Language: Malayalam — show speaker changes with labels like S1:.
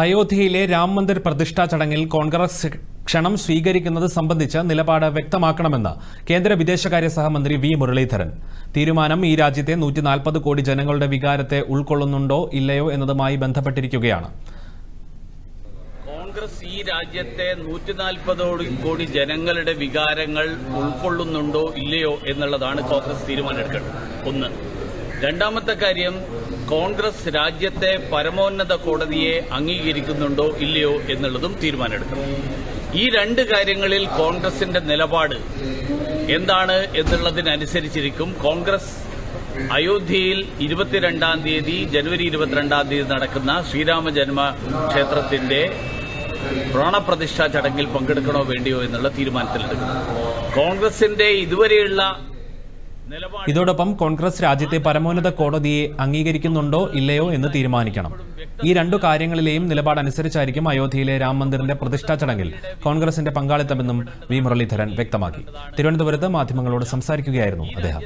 S1: അയോധ്യയിലെ രാംമന്ദിർ പ്രതിഷ്ഠാ ചടങ്ങിൽ കോൺഗ്രസ് ക്ഷണം സ്വീകരിക്കുന്നത് സംബന്ധിച്ച് നിലപാട് വ്യക്തമാക്കണമെന്ന് കേന്ദ്ര വിദേശകാര്യ സഹമന്ത്രി വി മുരളീധരൻ തീരുമാനം ഈ രാജ്യത്തെ നൂറ്റി നാൽപ്പത് കോടി ജനങ്ങളുടെ വികാരത്തെ ഉൾക്കൊള്ളുന്നുണ്ടോ ഇല്ലയോ എന്നതുമായി ബന്ധപ്പെട്ടിരിക്കുകയാണ്
S2: കോൺഗ്രസ് ഈ രാജ്യത്തെ നൂറ്റിനാൽപ്പതോട് കോടി ജനങ്ങളുടെ വികാരങ്ങൾ ഉൾക്കൊള്ളുന്നുണ്ടോ ഇല്ലയോ എന്നുള്ളതാണ് കോൺഗ്രസ് തീരുമാനമെടുക്കുന്നത് ഒന്ന് രണ്ടാമത്തെ കാര്യം കോൺഗ്രസ് രാജ്യത്തെ പരമോന്നത കോടതിയെ അംഗീകരിക്കുന്നുണ്ടോ ഇല്ലയോ എന്നുള്ളതും തീരുമാനമെടുക്കും ഈ രണ്ട് കാര്യങ്ങളിൽ കോൺഗ്രസിന്റെ നിലപാട് എന്താണ് എന്നുള്ളതിനനുസരിച്ചിരിക്കും കോൺഗ്രസ് അയോധ്യയിൽ ഇരുപത്തിരണ്ടാം തീയതി ജനുവരി ഇരുപത്തിരണ്ടാം തീയതി നടക്കുന്ന ശ്രീരാമ ജന്മ ക്ഷേത്രത്തിന്റെ പ്രാണപ്രതിഷ്ഠാ ചടങ്ങിൽ പങ്കെടുക്കണോ വേണ്ടിയോ എന്നുള്ള തീരുമാനത്തിലെടുക്കും
S1: കോൺഗ്രസിന്റെ ഇതുവരെയുള്ള ഇതോടൊപ്പം കോൺഗ്രസ് രാജ്യത്തെ പരമോന്നത കോടതിയെ അംഗീകരിക്കുന്നുണ്ടോ ഇല്ലയോ എന്ന് തീരുമാനിക്കണം ഈ രണ്ടു കാര്യങ്ങളിലെയും നിലപാടനുസരിച്ചായിരിക്കും അയോധ്യയിലെ രാം മന്ദിറിന്റെ പ്രതിഷ്ഠാ ചടങ്ങിൽ കോൺഗ്രസിന്റെ പങ്കാളിത്തമെന്നും വി മുരളീധരൻ വ്യക്തമാക്കി തിരുവനന്തപുരത്ത് മാധ്യമങ്ങളോട് സംസാരിക്കുകയായിരുന്നു അദ്ദേഹം